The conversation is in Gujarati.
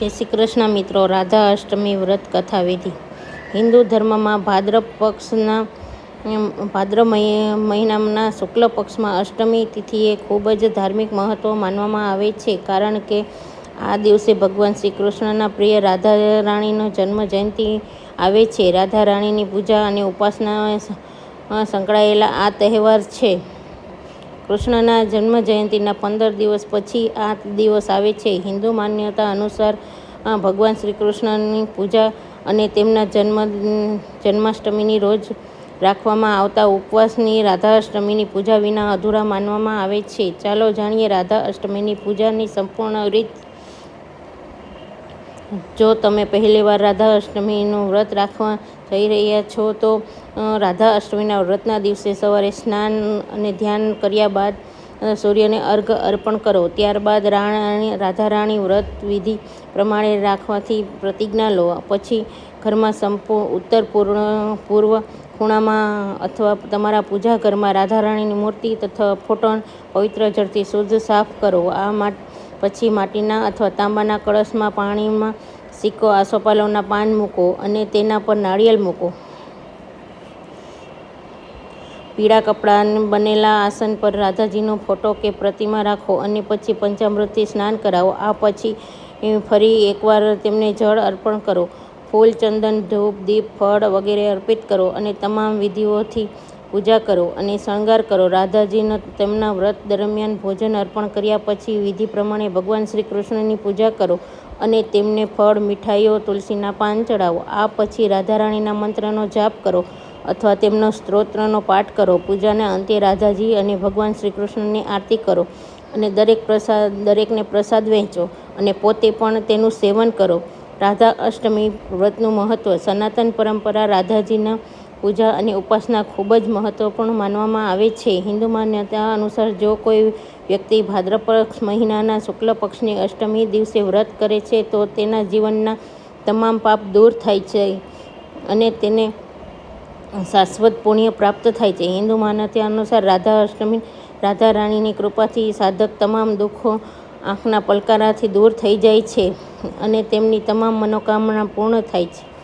જય શ્રી કૃષ્ણ મિત્રો. રાધા અષ્ટમી વ્રત કથા વિધિ. હિન્દુ ધર્મમાં ભાદ્ર પક્ષના ભાદ્ર મહિ- મહિનાના શુક્લ પક્ષમાં અષ્ટમી તિથિએ ખૂબ જ ધાર્મિક મહત્વ માનવામાં આવે છે. કારણ કે આ દિવસે ભગવાન શ્રી કૃષ્ણના પ્રિય રાધા રાણીનો જન્મ જયંતિ આવે છે. રાધા રાણીની પૂજા અને ઉપાસના સંકળાયેલા આ તહેવાર છે. કૃષ્ણના જન્મ જયંતિના પંદર દિવસ પછી આ દિવસ આવે છે. હિન્દુ માન્યતા અનુસાર ભગવાન શ્રી કૃષ્ણની પૂજા અને તેમના જન્મ, જન્માષ્ટમીની રોજ રાખવામાં આવતા ઉપવાસની રાધા અષ્ટમીની પૂજા વિના અધૂરા માનવામાં આવે છે. ચાલો જાણીએ રાધા અષ્ટમીની પૂજાની સંપૂર્ણ રીત જો તમે પહેલીવાર રાધા અષ્ટમીનું વ્રત રાખવા જઈ રહ્યા છો, તો રાધા અષ્ટમીના વ્રતના દિવસે સવારે સ્નાન અને ધ્યાન કર્યા બાદ સૂર્યને અર્ઘ અર્પણ કરો. ત્યારબાદ રાણી, રાધા રાણી વ્રત વિધિ પ્રમાણે રાખવાથી પ્રતિજ્ઞા લો. પછી ઘરમાં સંપૂ, ઉત્તર પૂર્ણ, પૂર્વ ખૂણામાં અથવા તમારા પૂજા ઘરમાં રાધા રાણીની મૂર્તિ તથા ફોટોન પવિત્ર જળથી શુદ્ધ સાફ કરો. આ માટે પછી માટીના અથવા તાંબાના કળશમાં પાણીમાં સિક્કો, આસોપાલવના પાન મૂકો અને તેના પર નાળિયેર મૂકો. પીળા કપડાં બનેલા આસન પર રાધાજીનો ફોટો કે પ્રતિમા રાખો અને પછી પંચામૃતથી સ્નાન કરાવો. આ પછી ફરી એકવાર તેમને જળ અર્પણ કરો. ફૂલ, ચંદન, ધૂપ, દીપ, ફળ વગેરે અર્પિત કરો અને તમામ વિધિઓથી પૂજા કરો અને શણગાર કરો. રાધાજીનો તેમના વ્રત દરમિયાન ભોજન અર્પણ કર્યા પછી વિધિ પ્રમાણે ભગવાન શ્રી કૃષ્ણની પૂજા કરો અને તેમને ફળ, મીઠાઈઓ, તુલસીના પાન ચડાવો. આ પછી રાધા રાણીના મંત્રનો જાપ કરો અથવા તેમનો સ્ત્રોત્રનો પાઠ કરો. પૂજાના અંતે રાધાજી અને ભગવાન શ્રી કૃષ્ણની આરતી કરો અને દરેક પ્રસાદ, દરેકને પ્રસાદ વહેંચો અને પોતે પણ તેનું સેવન કરો. રાધા અષ્ટમી વ્રતનું મહત્ત્વ સનાતન પરંપરા રાધાજીના પૂજા અને ઉપાસના ખૂબ જ મહત્ત્વપૂર્ણ માનવામાં આવે છે. હિન્દુ માન્યતા અનુસાર જો કોઈ વ્યક્તિ ભાદ્રપક્ષ મહિનાના શુક્લ પક્ષની અષ્ટમી દિવસે વ્રત કરે છે, તો તેના જીવનના તમામ પાપ દૂર થાય છે અને તેને શાશ્વત પુણ્ય પ્રાપ્ત થાય છે. હિન્દુ માન્યતા અનુસાર રાધા અષ્ટમી, રાધા રાણીની કૃપાથી સાધક તમામ દુઃખો આંખના પલકારાથી દૂર થઈ જાય છે અને તેમની તમામ મનોકામના પૂર્ણ થાય છે.